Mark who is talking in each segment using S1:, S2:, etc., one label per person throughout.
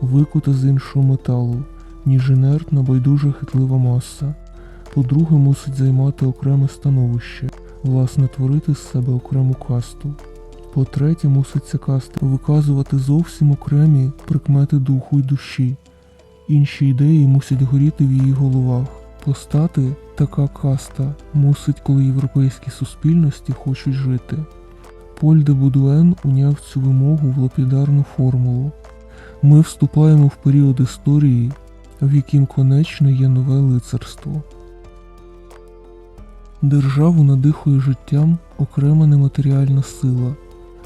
S1: викута з іншого металу, ніж інертна байдужа хитлива маса. По-друге, мусить займати окреме становище, власне, творити з себе окрему касту. По-третє, мусить ця каста виказувати зовсім окремі прикмети духу й душі. Інші ідеї мусять горіти в її головах. Постати така каста мусить, коли європейські суспільності хочуть жити. Поль де Будуен уняв цю вимогу в лапідарну формулу. Ми вступаємо в період історії, в яким конечно є нове лицарство. Державу надихує життям окрема нематеріальна сила,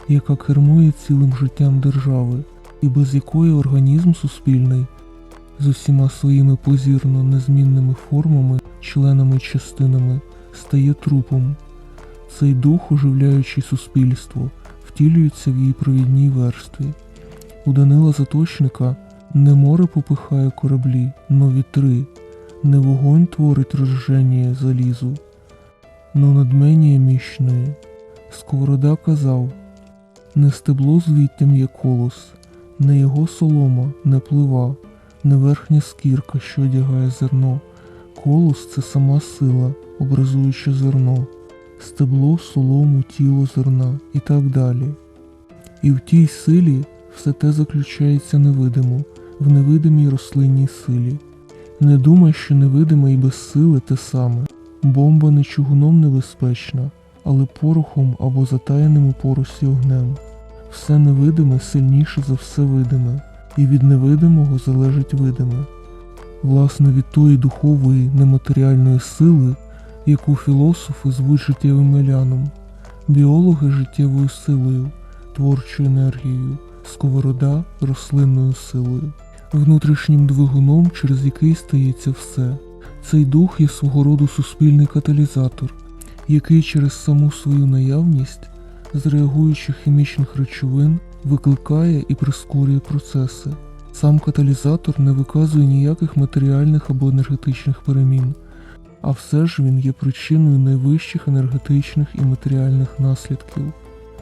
S1: яка кермує цілим життям держави, і без якої організм суспільний з усіма своїми позірно незмінними формами, членами й частинами стає трупом. Цей дух, оживляючий суспільство, втілюється в її провідній верстві. У Данила Заточника не море попихає кораблі, но вітри, не вогонь творить розження залізу, но надмення міщної. Сковорода казав не стебло звіттям є колос, не його солома, не плива, не верхня скірка, що одягає зерно. Колос це сама сила, образуючи зерно, стебло, солому, тіло зерна і так далі. І в тій силі все те заключається невидимо, в невидимій рослинній силі. Не думай, що невидиме і без сили те саме. Бомба не чугуном небезпечна, але порохом або затаєним у поросі огнем. Все невидиме сильніше за все видиме, і від невидимого залежить видиме. Власне, від тої духової нематеріальної сили, яку філософи звуть життєвим еляном, біологи життєвою силою, творчою енергією, сковорода рослинною силою, внутрішнім двигуном, через який стається все. Цей дух є свого роду суспільний каталізатор, який через саму свою наявність з реагуючих хімічних речовин викликає і прискорює процеси. Сам каталізатор не виказує ніяких матеріальних або енергетичних перемін, а все ж він є причиною найвищих енергетичних і матеріальних наслідків.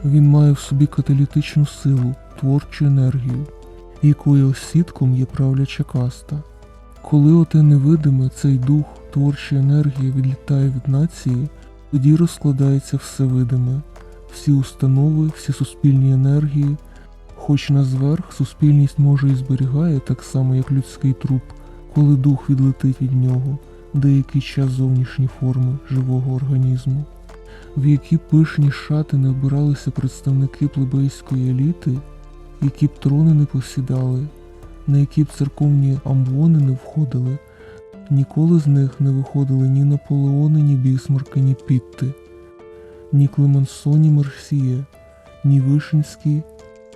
S1: Він має в собі каталітичну силу, творчу енергію, якою осідком є правляча каста. Коли оте невидиме цей дух, творча енергія відлітає від нації, тоді розкладається все видиме, всі установи, всі суспільні енергії, хоч на зверх суспільність може і зберігає так само, як людський труп, коли дух відлетить від нього, деякий час зовнішні форми живого організму, в які пишні шати не вбиралися представники плебейської еліти, які б трони не посідали, на які б церковні амвони не входили, ніколи з них не виходили ні Наполеони, ні Бісмарки, ні Пітти, ні Клемансо, ні Мерсіє, ні Вишинський,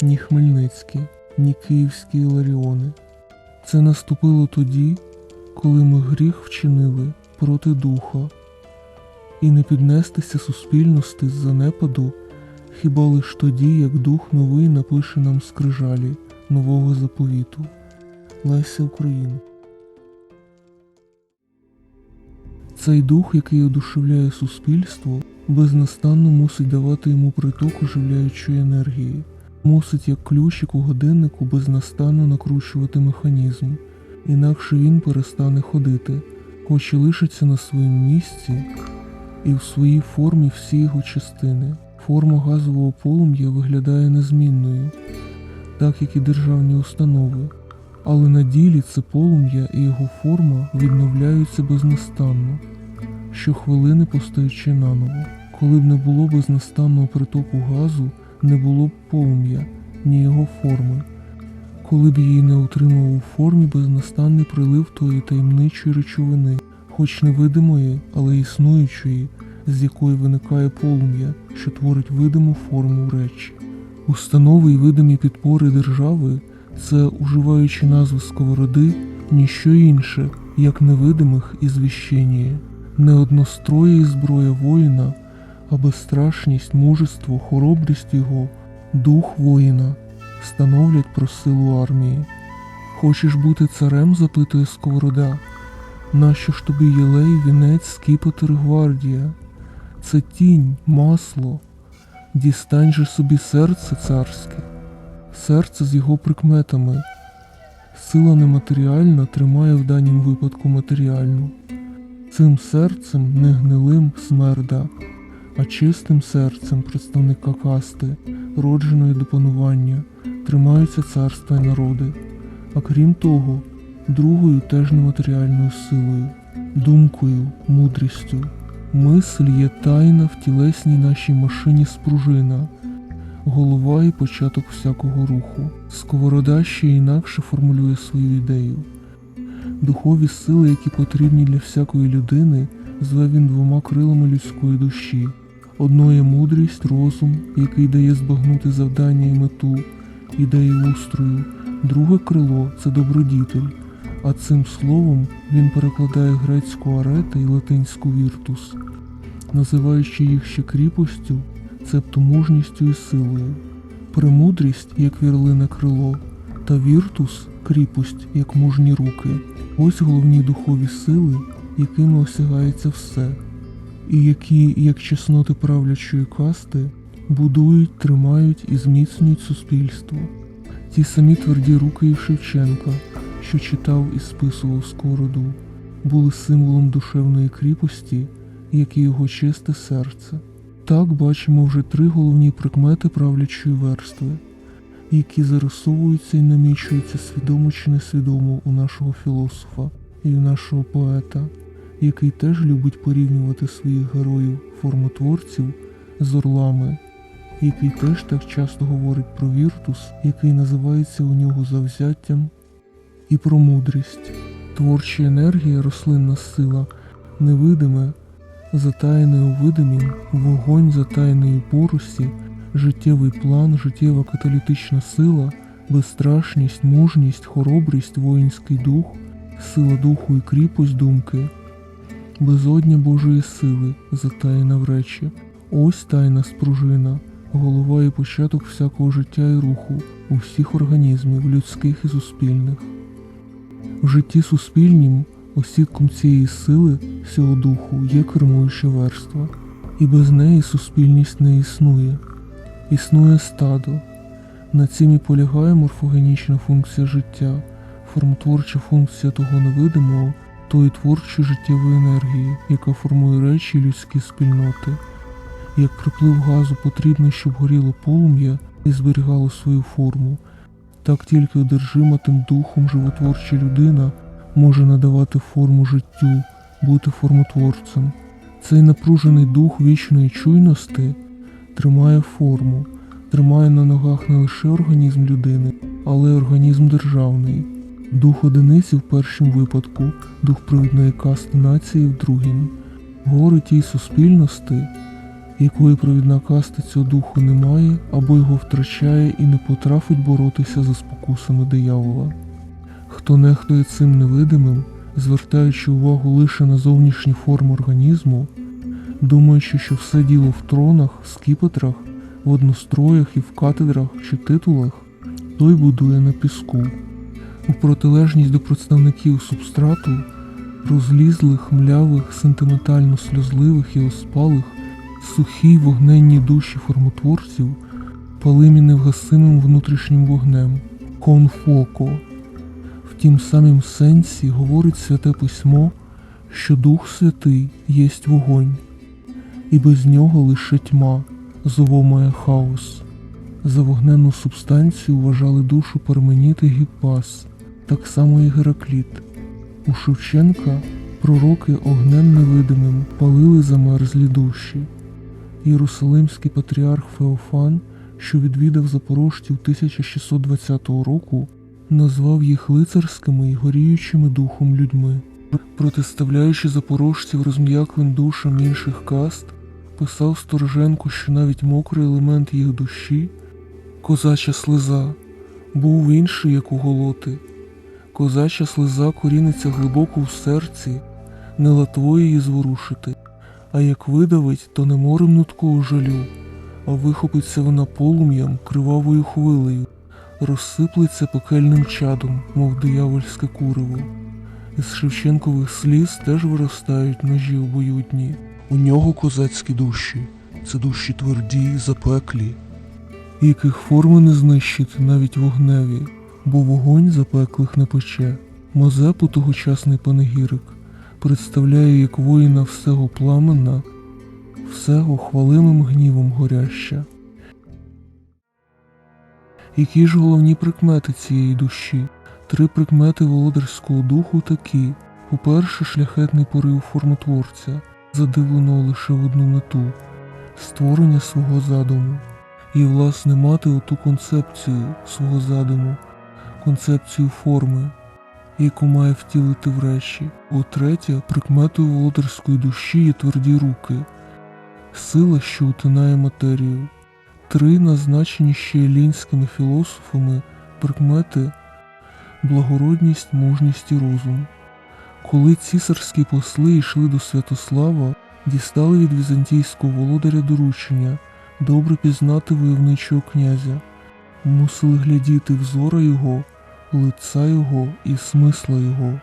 S1: ні Хмельницький, ні Київські Іларіони. Це наступило тоді, коли ми гріх вчинили проти духа, і не піднестися суспільності з занепаду, хіба лиш тоді, як дух новий напише нам скрижалі нового заповіту. Леся Україна. Цей дух, який одушевляє суспільство, безнастанно мусить давати йому приток оживляючої енергії, мусить як ключик у годиннику безнастанно накручувати механізм, інакше він перестане ходити, хоч і лишиться на своєму місці і в своїй формі всі його частини. Форма газового полум'я виглядає незмінною, так як і державні установи, але на ділі це полум'я і його форма відновляються безнастанно, щохвилини постаючи наново. Коли б не було безнастанного притоку газу, не було б полум'я, ні його форми. Коли б її не утримував у формі безнастанний прилив тої таємничої речовини, хоч невидимої, але існуючої, з якої виникає полум'я, що творить видиму форму речі. Установи й видимі підпори держави це, уживаючи назви сковороди, ніщо інше, як невидимих і звіщення, не одностроє і зброя воїна, а безстрашність, мужество, хоробрість його, дух воїна становлять про силу армії. Хочеш бути царем? запитує сковорода. Нащо ж тобі єлей, вінець, скіпетр, гвардія? Це тінь, масло. Дістань же собі серце царське, серце з його прикметами, Сила нематеріальна тримає в данім випадку матеріальну. Цим серцем не гнилим смерда, а чистим серцем представника касти, родженої до панування, тримаються царства й народи. А крім того, другою теж нематеріальною силою, думкою, мудрістю. Мисль є тайна в тілесній нашій машині спружина, голова і початок всякого руху. Сковорода ще інакше формулює свою ідею. Духові сили, які потрібні для всякої людини, зве він двома крилами людської душі. Одно є мудрість, розум, який дає збагнути завдання і мету, ідеї устрою, друге крило це добродітель, а цим словом він перекладає грецьку арета і латинську віртус, називаючи їх ще кріпостю, цебто мужністю і силою. Премудрість, як вірлине крило, та віртус кріпость, як мужні руки. Ось головні духові сили, якими осягається все, і які, як чесноти правлячої касти, будують, тримають і зміцнюють суспільство. Ті самі тверді руки і Шевченка, що читав і списував скороду, були символом душевної кріпості, як і його чисте серце. Так бачимо вже три головні прикмети правлячої верстви, які зарисовуються і намічуються свідомо чи несвідомо у нашого філософа і у нашого поета, який теж любить порівнювати своїх героїв формотворців з орлами, який теж так часто говорить про віртус, який називається у нього завзяттям, і про мудрість. Творча енергія, рослинна сила, невидиме, затаєне у видимім, вогонь затаєний у порусі, життєвий план, життєва каталітична сила, безстрашність, мужність, хоробрість, воїнський дух, сила духу і кріпость думки, безодня Божої сили, затаєна в речі, ось тайна спружина, голова і початок всякого життя і руху, у всіх організмів, людських і суспільних. В житті суспільнім осідком цієї сили, цього духу є кермуюча верства, і без неї суспільність не існує. Існує стадо. На цім і полягає морфогенічна функція життя, формотворча функція того невидимого, тої творчої життєвої енергії, яка формує речі і людські спільноти. Як приплив газу потрібно, щоб горіло полум'я і зберігало свою форму, так тільки одержима тим духом животворча людина може надавати форму життю, бути формотворцем. Цей напружений дух вічної чуйності тримає форму, тримає на ногах не лише організм людини, але й організм державний. Дух одиниці в першому випадку, дух провідної касти нації в другім. Гори тій суспільності, якої провідна каста цього духу не має або його втрачає і не потрафить боротися за спокусами диявола. Хто нехтує цим невидимим, звертаючи увагу лише на зовнішні форми організму, думаючи, що все діло в тронах, скіпетрах, в одностроях і в катедрах чи титулах, той будує на піску. У протилежність до представників субстрату, розлізлих, млявих, сентиментально сльозливих і оспалих, сухі вогненні душі формотворців, палимі невгасимим внутрішнім вогнем, конфоко. В тім самім сенсі говорить святе письмо, що Дух Святий єсть вогонь, і без нього лише тьма, зовомає хаос. За вогненну субстанцію вважали душу Парменіт і Гіппас, так само і Геракліт. У Шевченка пророки огнем невидимим палили замерзлі душі. Єрусалимський патріарх Феофан, що відвідав запорожців 1620 року, назвав їх лицарськими і горіючими духом людьми. Протиставляючи запорожців розм'яклим душам інших каст, писав Стороженко, що навіть мокрий елемент їх душі, козача слеза, був інший, як у голоти. Козача слеза коріниться глибоко в серці, не латво її зворушити, а як видавить, то не морем нуткого жалю, а вихопиться вона полум'ям кривавою хвилею, розсиплеться пекельним чадом, мов диявольське куриво. Із Шевченкових сліз теж виростають ножі обоюдні. У нього козацькі душі, це душі тверді, запеклі, яких форми не знищити навіть вогневі, бо вогонь запеклих не пече. Мазепу тогочасний панегірик представляє як воїна всего пламена, всего хвалимим гнівом горяща. Які ж головні прикмети цієї душі? Три прикмети володарського духу такі: по-перше, шляхетний порив формотворця, задивленого лише в одну мету створення свого задуму, і, власне, мати оту концепцію свого задуму, концепцію форми, яку має втілити в речі. По-третє, прикметою володарської душі є тверді руки, сила, що утинає матерію. Три назначені ще елінськими філософами прикмети благородність, мужність і розум. Коли цісарські посли йшли до Святослава, дістали від візантійського володаря доручення добре пізнати войовничого князя, мусили глядіти взора його, лиця його і смисла його.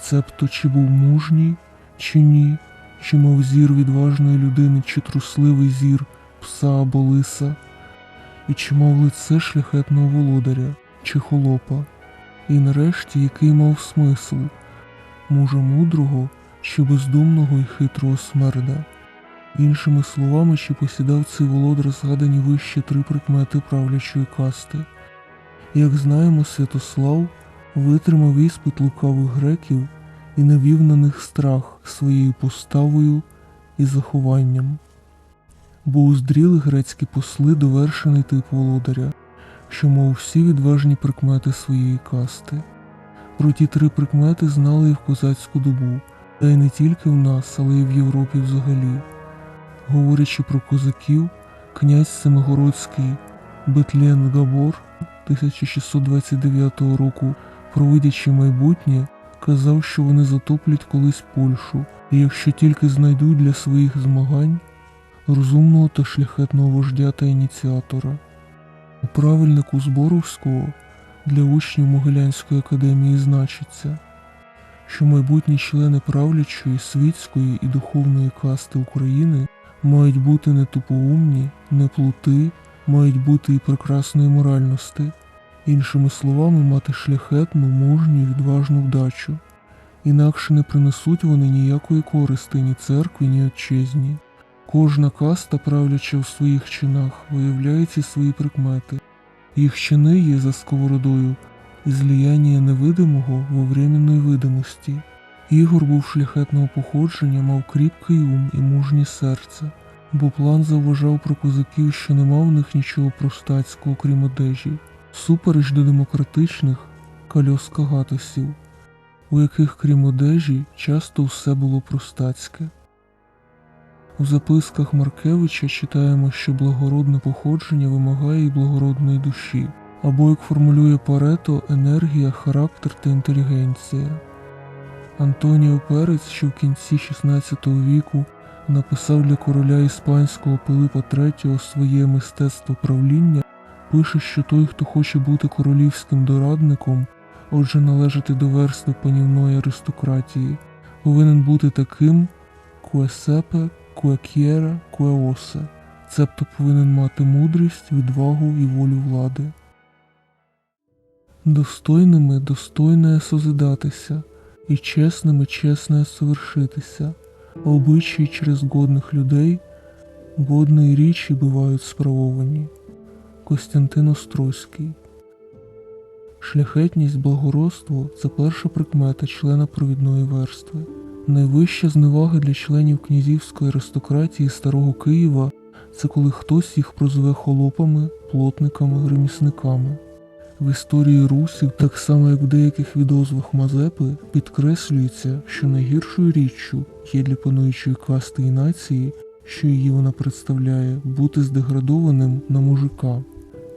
S1: Цебто чи був мужній, чи ні, чи мав зір відважної людини, чи трусливий зір пса або лиса, і чи мав лице шляхетного володаря, чи холопа, і нарешті який мав смисл, мужа мудрого чи бездумного і хитрого смерда. Іншими словами, чи посідав цей володар згадані вище три прикмети правлячої касти. Як знаємо, Святослав витримав іспит лукавих греків і навів на них страх своєю поставою і захованням. Бо уздріли грецькі посли довершений тип володаря, що мав всі відважні прикмети своєї касти. Про ті три прикмети знали і в козацьку добу, та й не тільки в нас, але й в Європі взагалі. Говорячи про козаків, князь Семигородський Бетлен Габор 1629 року, провидячи майбутнє, казав, що вони затоплять колись Польщу, і якщо тільки знайдуть для своїх змагань розумного та шляхетного вождя та ініціатора. У правильнику Зборовського для учнів Могилянської академії значиться, що майбутні члени правлячої, світської і духовної касти України мають бути не тупоумні, не плути, мають бути і прекрасної моральності, іншими словами, мати шляхетну, мужню, і відважну вдачу. Інакше не принесуть вони ніякої користи ні церкві, ні отчизні. Кожна каста, правляча в своїх чинах, виявляє ці свої прикмети. Їх чини є за сковородою і зліяння невидимого во временної видимості. Ігор був шляхетного походження, мав кріпкий ум і мужнє серце, бо план завважав про козаків, що нема в них нічого простацького, крім одежі, супереч до демократичних кальоскагатосів, у яких, крім одежі, часто все було простацьке. У записках Маркевича читаємо, що благородне походження вимагає і благородної душі, або, як формулює Парето, енергія, характер та інтелігенція. Антоніо Перець, що в кінці XVI віку написав для короля іспанського Пилипа III своє мистецтво правління, пише, що той, хто хоче бути королівським дорадником, отже належати до верстви панівної аристократії, повинен бути таким куесепе, куекєра, куеосе, цебто повинен мати мудрість, відвагу і волю влади. Достойними достойне созидатися, і чесними чесне совершитися, обичаї через годних людей, годної річі бувають справовані. Костянтин Острозький Шляхетність, благородство це перша прикмета члена провідної верстви. Найвища зневага для членів князівської аристократії старого Києва це коли хтось їх прозве холопами, плотниками, ремісниками. В історії русів, так само як в деяких відозвах Мазепи, підкреслюється, що найгіршою річчю є для пануючої касти і нації, що її вона представляє, бути здеградованим на мужика.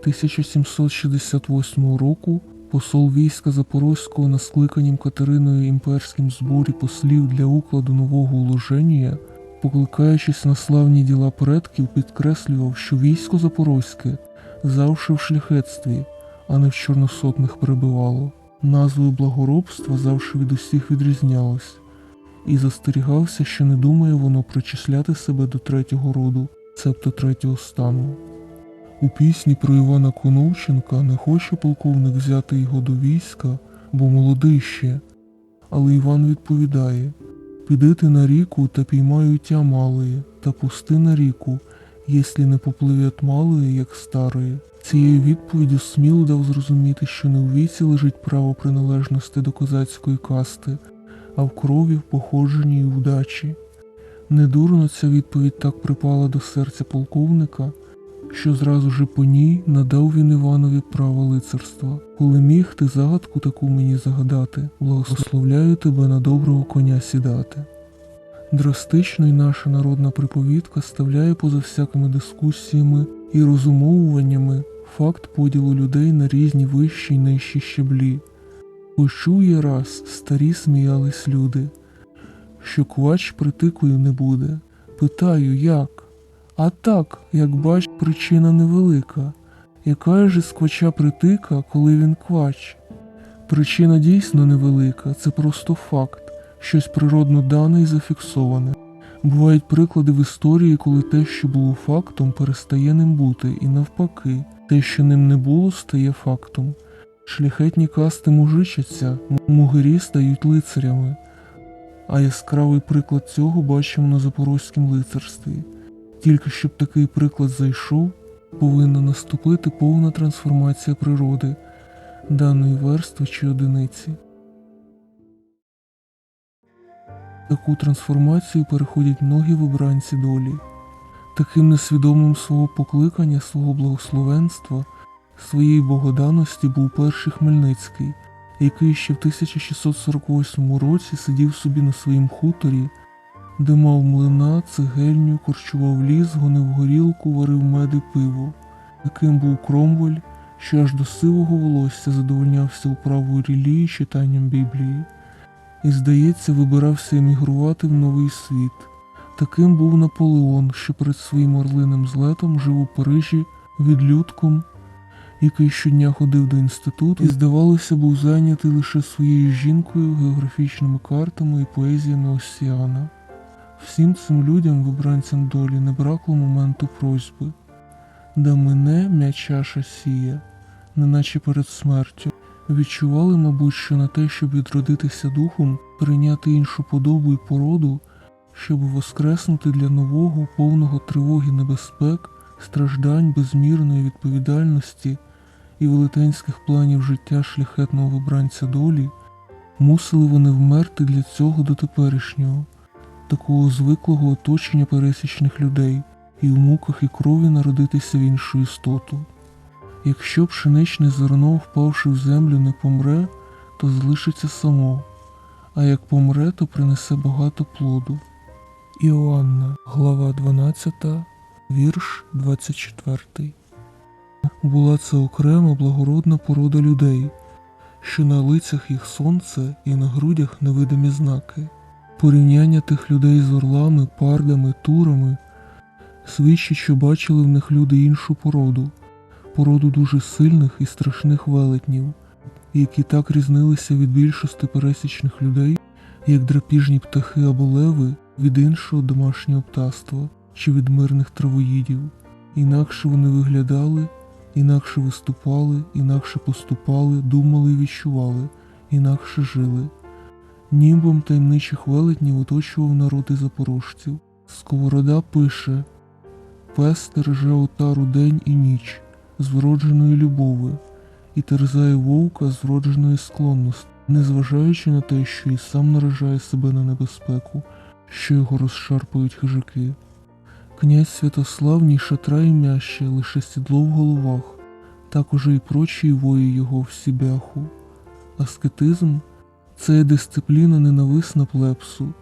S1: 1768 року посол війська Запорозького на скликанім Катериною імперським зборі послів для укладу нового уложення, покликаючись на славні діла предків, підкреслював, що військо Запорозьке завжди в шляхетстві, а не в чорносотних перебивало. Назвою благоробства завжди від усіх відрізнялось, і застерігався, що не думає воно причисляти себе до третього роду, цебто третього стану. У пісні про Івана Коновченка не хоче полковник взяти його до війська, бо молодий ще. Але Іван відповідає Піди ти на ріку та піймай утя малої, та пусти на ріку, єслі не попливет малої, як старої. Цією відповіддю сміло дав зрозуміти, що не у віці лежить право приналежності до козацької касти, а в крові, в походженні і вдачі. Недурно ця відповідь так припала до серця полковника, що зразу же по ній надав він Іванові право лицарства. Коли міг ти загадку таку мені загадати, благословляю тебе на доброго коня сідати. Драстично й наша народна приповідка ставляє поза всякими дискусіями і розумовуваннями факт поділу людей на різні вищі й нижчі щеблі. Я раз, старі сміялись люди, що квач притикою не буде. Питаю, як? А так, як бач, причина невелика. Яка ж із квача притика, коли він квач? Причина дійсно невелика, це просто факт, щось природно дане і зафіксоване. Бувають приклади в історії, коли те, що було фактом, перестає ним бути, і навпаки, те, що ним не було, стає фактом. Шляхетні касти мужичаться, мугирі стають лицарями. А яскравий приклад цього бачимо на запорозькім лицарстві. Тільки щоб такий приклад зайшов, повинна наступити повна трансформація природи, даної верстви чи одиниці. Таку трансформацію переходять многі вибранці долі. Таким несвідомим свого покликання, свого благословенства, своєї богоданості був перший Хмельницький, який ще в 1648 році сидів собі на своїм хуторі, де мав млина, цегельню, корчував ліс, гонив горілку, варив мед і пиво. Таким був Кромвель, що аж до сивого волосся задовольнявся управою релії читанням Біблії і, здається, вибирався емігрувати в новий світ. Таким був Наполеон, що перед своїм орлиним злетом жив у Парижі відлюдком, який щодня ходив до інституту і, здавалося, був зайнятий лише своєю жінкою, географічними картами і поезіями Осіана. Всім цим людям, вибранцям долі, не бракло моменту просьби. Да мене м'я чаша сіє, неначе перед смертю. Відчували, мабуть, що на те, щоб відродитися духом, прийняти іншу подобу і породу, щоб воскреснути для нового, повного тривоги небезпек, страждань, безмірної відповідальності і велетенських планів життя шляхетного вибранця долі, мусили вони вмерти для цього до теперішнього, такого звиклого оточення пересічних людей, і в муках і крові народитися в іншу істоту. Якщо пшеничне зерно, впавши в землю, не помре, то залишиться само, а як помре, то принесе багато плоду. Іоанна, глава 12, вірш 24. Була це окрема благородна порода людей, що на лицях їх сонце і на грудях невидимі знаки. Порівняння тих людей з орлами, пардами, турами свідчить, що бачили в них люди іншу породу породу дуже сильних і страшних велетнів, які так різнилися від більшості пересічних людей, як драпіжні птахи або леви від іншого домашнього птаства чи від мирних травоїдів. Інакше вони виглядали, інакше виступали, інакше поступали, думали і відчували, інакше жили. Німбом таємничих велетнів оточував народи запорожців. Сковорода пише Пес стереже отару день і ніч з вродженої любови і терзає вовка з вродженої склонності, незважаючи на те, що і сам наражає себе на небезпеку, що його розшарпають хижаки. Князь Святослав ні шатра і м'яще, лише сідло в головах, також і прочі вої його в сібяху. Аскетизм це дисципліна ненависна плепсу,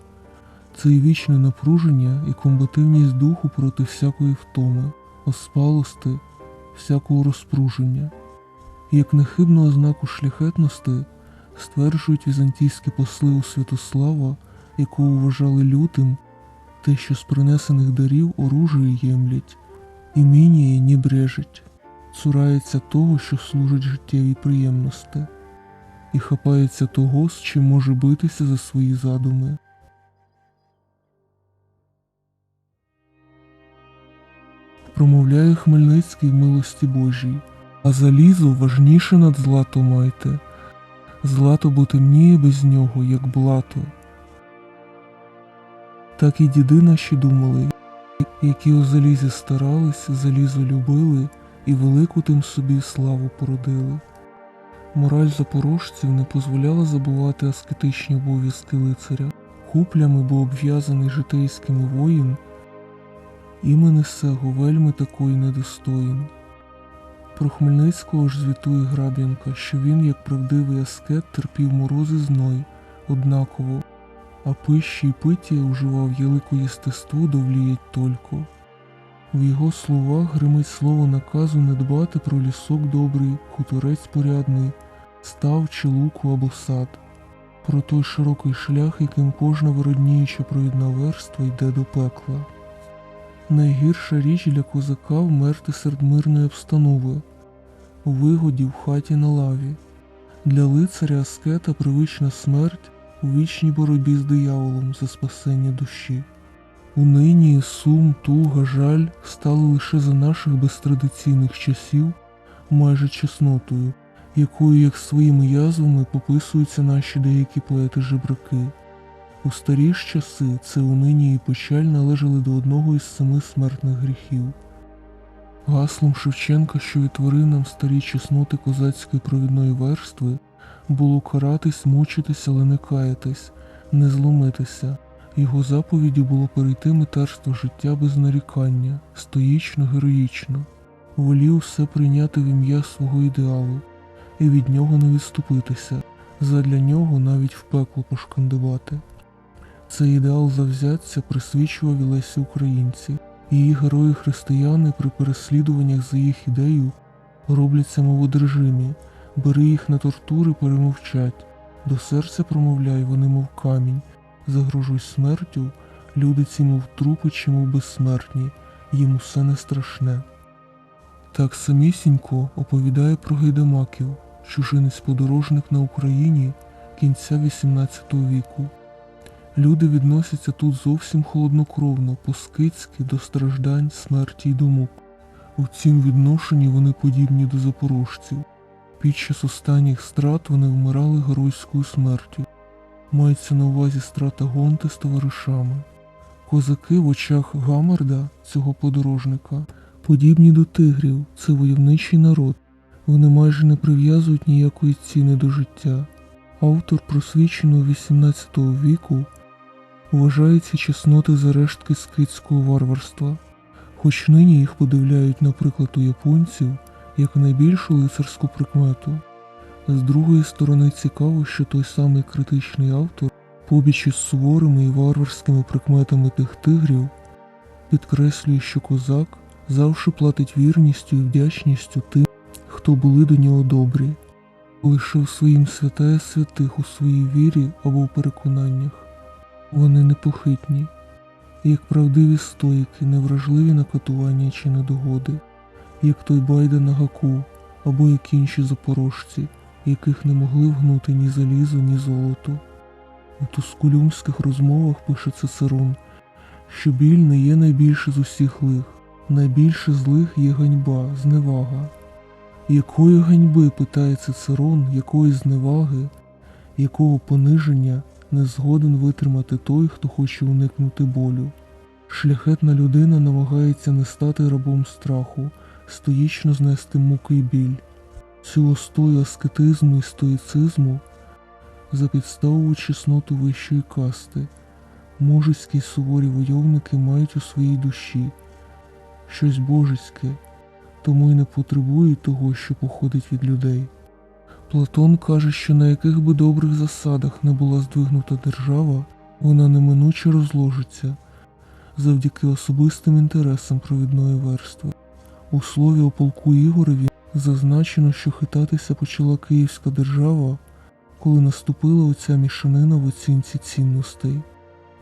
S1: це і вічне напруження і комбативність духу проти всякої втоми, оспалости, всякого розпруження. Як нехибну ознаку шляхетності стверджують візантійські посли у Святослава, якого вважали лютим, те, що з принесених дарів оружие ємлять, і міняє ні брежить, цурається того, що служить життєвій приємності, і хапається того, з чим може битися за свої задуми. промовляє Хмельницький в милості Божій, а залізо важніше над злато майте. Злато бо темніє без нього, як блато. Так і діди наші думали, які у залізі старались, залізо любили і велику тим собі славу породили. Мораль запорожців не дозволяла забувати аскетичні обов'язки лицаря. Куплями був обв'язаний житейськими воїн, імени сего вельми такої недостоїн. Про Хмельницького ж звітує Граб'янка, що він, як правдивий аскет, терпів морози зной однаково, а пищі й пиття уживав єлику єстеству довліять только. В його словах гримить слово наказу не дбати про лісок добрий, хуторець порядний, став чи луку або сад, про той широкий шлях, яким кожна виродніюча провідна верства йде до пекла. Найгірша річ для козака вмерти серед мирної обстанови, вигоді в хаті на лаві. Для лицаря аскета привична смерть у вічній боротьбі з дияволом за спасення душі. Унині сум, туга, жаль стали лише за наших безтрадиційних часів майже чеснотою, якою, як своїми язвами, пописуються наші деякі поети-жебраки. У старі ж часи це унині і печаль належали до одного із семи смертних гріхів. Гаслом Шевченка, що відтворив нам старі чесноти козацької провідної верстви, було каратись, мучитись, але не каятись, не зломитися. Його заповіддю було перейти митарство життя без нарікання, стоїчно, героїчно, волів все прийняти в ім'я свого ідеалу і від нього не відступитися, задля нього навіть в пекло пошкандибати. Цей ідеал завзяття присвічував і Лесі Українці. Її герої християни при переслідуваннях за їх ідею робляться мов одержимі, бери їх на тортури, перемовчать, до серця промовляй, вони мов камінь, загрожуй смертю, люди ці мов трупи чи мов безсмертні, їм усе не страшне. Так самісінько оповідає про гайдамаків, чужинець-подорожник на Україні кінця XVIII віку. Люди відносяться тут зовсім холоднокровно, по-скицьки до страждань, смерті й думок. У цім відношенні вони подібні до запорожців. Під час останніх страт вони вмирали геройською смертю. Мається на увазі страта гонти з товаришами. Козаки в очах Гамарда, цього подорожника, подібні до тигрів, це войовничий народ. Вони майже не прив'язують ніякої ціни до життя. Автор просвіченого XVIII віку вважає чесноти за рештки скитського варварства, хоч нині їх подивляють, наприклад, у японців як найбільшу лицарську прикмету. З другої сторони цікаво, що той самий критичний автор, побіч із суворими і варварськими прикметами тих тигрів, підкреслює, що козак завжди платить вірністю і вдячністю тим, хто були до нього добрі, лишив своїм святая святих у своїй вірі або в переконаннях. Вони непохитні, як правдиві стоїки, невражливі на катування чи недогоди, як той байда на гаку, або як інші запорожці, яких не могли вгнути ні залізо, ні золото. У тускулюмських розмовах пише Цицерон, що біль не є найбільше з усіх лих, найбільше з лих є ганьба, зневага. Якої ганьби, питає Цицерон, якої зневаги, якого пониження не згоден витримати той, хто хоче уникнути болю. Шляхетна людина намагається не стати рабом страху, стоїчно знести муки й біль. Цю остою аскетизму і стоїцизму за підставову чесноту вищої касти, мужицькі й суворі войовники мають у своїй душі щось божеське, тому й не потребують того, що походить від людей. Платон каже, що на яких би добрих засадах не була здвигнута держава, вона неминуче розложиться завдяки особистим інтересам провідної верстви. У слові о полку Ігореві зазначено, що хитатися почала Київська держава, коли наступила оця мішанина в оцінці цінностей.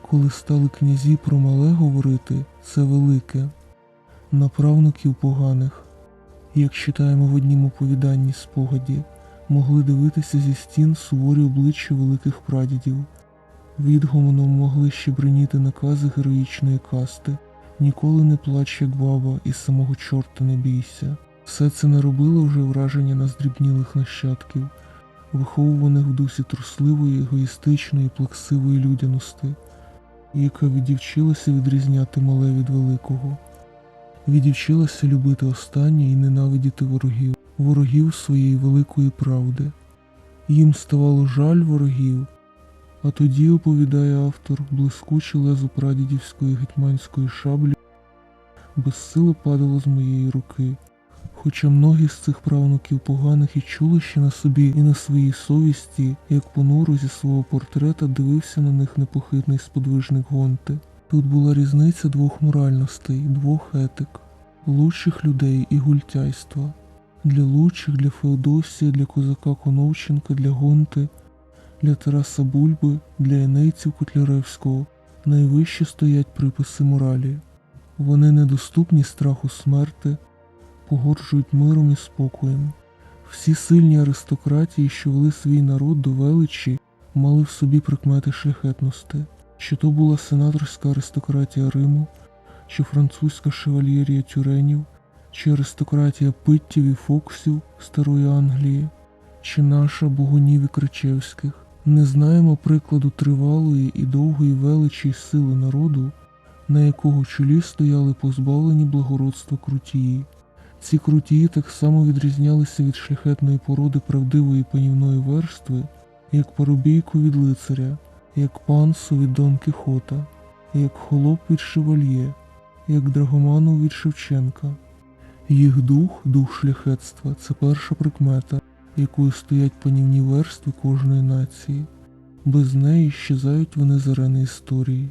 S1: Коли стали князі про мале говорити, це велике, на правнуків поганих, як читаємо в однім оповіданні спогаді, могли дивитися зі стін суворі обличчя великих прадідів. Відгомоном могли ще бриніти накази героїчної касти, Ніколи не плач, як баба, і самого чорта не бійся. Все це не робило вже враження на здрібнілих нащадків, виховуваних в дусі трусливої, егоїстичної, плаксивої людяності, яка відівчилася відрізняти мале від великого, відівчилася любити останнє і ненавидіти ворогів, ворогів своєї великої правди. Їм ставало жаль ворогів, а тоді, оповідає автор, блискуче лезо прадідівської гетьманської шаблі безсило падало з моєї руки. Хоча многі з цих правнуків поганих і чули ще на собі і на своїй совісті, як понуро зі свого портрета дивився на них непохитний сподвижник Гонти. Тут була різниця двох моральностей, двох етик, лучших людей і гультяйства. Для лучших, для Феодосія, для козака Коновченка, для Гонти, для Тараса Бульби, для Енейців Котляревського найвище стоять приписи моралі. Вони недоступні страху смерти, погоджують миром і спокоєм. Всі сильні аристократії, що вели свій народ до величі, мали в собі прикмети шляхетності, що то була сенаторська аристократія Риму, чи французька шевальєрія тюренів, чи аристократія питтів і фоксів Старої Англії, чи наша богунів і Кричевських. Не знаємо прикладу тривалої і довгої величі сили народу, на якого чолі стояли позбавлені благородства крутії. Ці крутії так само відрізнялися від шляхетної породи правдивої панівної верстви, як парубійку від лицаря, як пансу від Дон Кіхота, як холоп від шевальє, як драгоманов від Шевченка. Їх дух, дух шляхетства це перша прикмета, якою стоять панівні верстви кожної нації. Без неї щезають вони з арени історії.